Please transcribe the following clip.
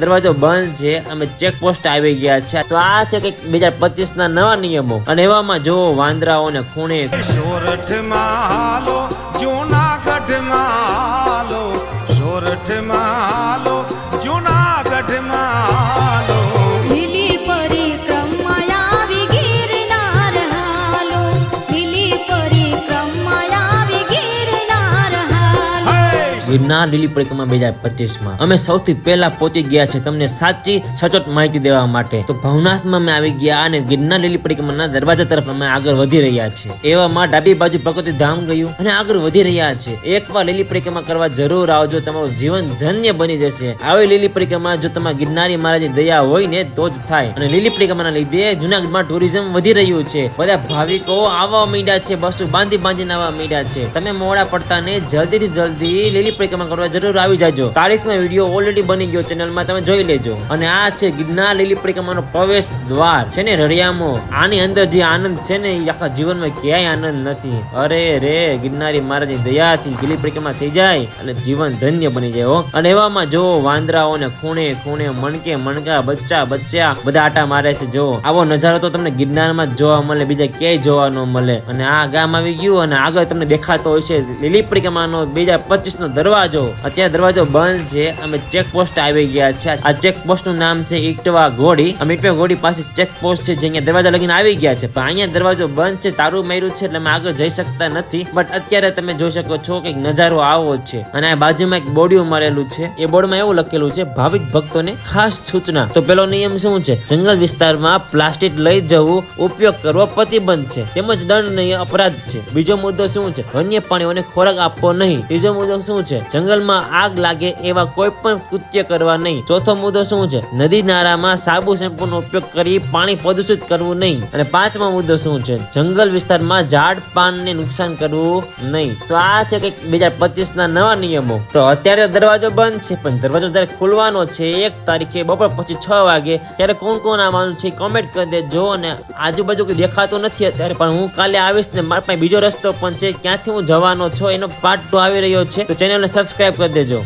દરવાજો બંધ છે, અમે ચેક પોસ્ટ આવી ગયા છે. તો આ છે કંઈક બે હજાર પચીસ ના નવા નિયમો. અને એવામાં જો વાંદરાઓને ખૂણે. ગિરનાર લીલી પરિક્રમા બે હજાર પચીસમાં અમે સૌથી પહેલા પહોંચી ગયા છે તમને સાચી સચોટ માહિતી દેવા માટે. તો ભવનાથમાં અમે આવી ગયા અને ગિરનાર લીલી પરિક્રમાના દરવાજા તરફ અમે આગળ વધી રહ્યા છે એવામાં ડાબી બાજુ પ્રકૃતિ ધામ ગયું અને આગળ વધી રહ્યા છે. એકવાર લીલી પરિક્રમા કરવા જરૂર આવજો, તમારું જીવન ધન્ય બની જશે. આવી લીલી પરિક્રમા જો તમારા ગિરનારી મહારાજની દયા હોય ને તો જ થાય. અને લીલી પરિક્રમાના લીધે જુનાગઢમાં ટુરિઝમ વધી રહ્યું છે. બધા ભાવિકો આવવા માંડ્યા છે, બસો બાંધી બાંધીને આવવા માંડ્યા છે. તમે મોડા પડતા ને જલ્દીથી જલ્દી લીલી પરિક્રમા કરવા જરૂર આવી જાજો. તારીખનો વીડિયો ઓલરેડી બની ગયો ચેનલમાં, તમે જોઈ લેજો. અને આ છે ગિરનાર લીલી પ્રવેશ દ્વાર. છે ને રળિયામો આની અંદર જે આનંદ છે ને એ આખા જીવનમાં ક્યાંય આનંદ નથી. અરે રે, ગિરનારી મહારાજની દયાથી લીલી થઈ જાય એટલે જીવન ધન્ય બની જાય અને એવામાં જો વાંદરાઓને ખૂણે ખૂણે, મણકે મણકા, બચ્ચા બચ્ચા બધા આટા મારે છે, જો. આવો નજારો તો તમને ગિરનારમાં જ જોવા મળે, બીજા ક્યાંય જોવા ન મળે. અને આ ગામ આવી ગયું અને આગળ તમને દેખાતો હોય છે લીલી બે હજાર પચીસ નો દરવાજો અત્યારે દરવાજો બંધ છે. અમે ચેક પોસ્ટ આવી ગયા છે. આ ચેક પોસ્ટનું નામ છે ઇટવા ઘોડી. અમે ઇટવા ઘોડી પાસે ચેક પોસ્ટ છે જે અહીંયા દરવાજા લગીને આવી ગયા છે. પણ અહીંયા દરવાજો બંધ છે. તારું માર્યું છે એટલે અમે આગળ જઈ શકતા નથી. બટ અત્યારે તમે જોઈ શકો છો કે નજારો આવો છે. અને આ બાજુમાં એક બોર્ડિયું મારેલું છે. એ બોર્ડમાં એવું લખેલું છે, ભાવિક ભક્તોને ખાસ સૂચના. તો પેલો નિયમ શું છે? જંગલ વિસ્તારમાં પ્લાસ્ટિક લઈ જવું ઉપયોગ કરવો પ્રતિબંધ છે. તેમજ દંડનીય અપરાધ છે. બીજો મુદ્દો શું છે? વન્ય પ્રાણીઓને ખોરાક આપવો નહીં. ત્રીજો મુદ્દો શું છે? જંગલમાં આગ લાગે એવા કોઈ પણ કૃત્ય કરવા નહીં. ચોથો મુદ્દો શું છે? નદી નાળામાં સાબુ શેમ્પૂનો ઉપયોગ કરી પાણી પ્રદૂષિત કરવું નહીં. અને પાંચમો મુદ્દો શું છે? જંગલ વિસ્તારમાં ઝાડ પાનને નુકસાન કરવું નહીં. તો આ છે કે બે હજાર પચીસ ના નવા નિયમો. તો અત્યારે દરવાજો બંધ છે, પણ દરવાજો જ્યારે ખુલવાનો છે, એક તારીખે બપોર પછી છ વાગે, ત્યારે કોણ કોણ આવવાનું છે કોમેન્ટ કરી દેજો અને આજુબાજુ કોઈ દેખાતું નથી અત્યારે, પણ હું કાલે આવીશ ને મારા પાસે બીજો રસ્તો પણ છે. ક્યાંથી હું જવાનો છો એનો પાર્ટ ટુ આવી રહ્યો છે. તો ચેનલને સબસ્ક્રાઇબ કરી દેજો.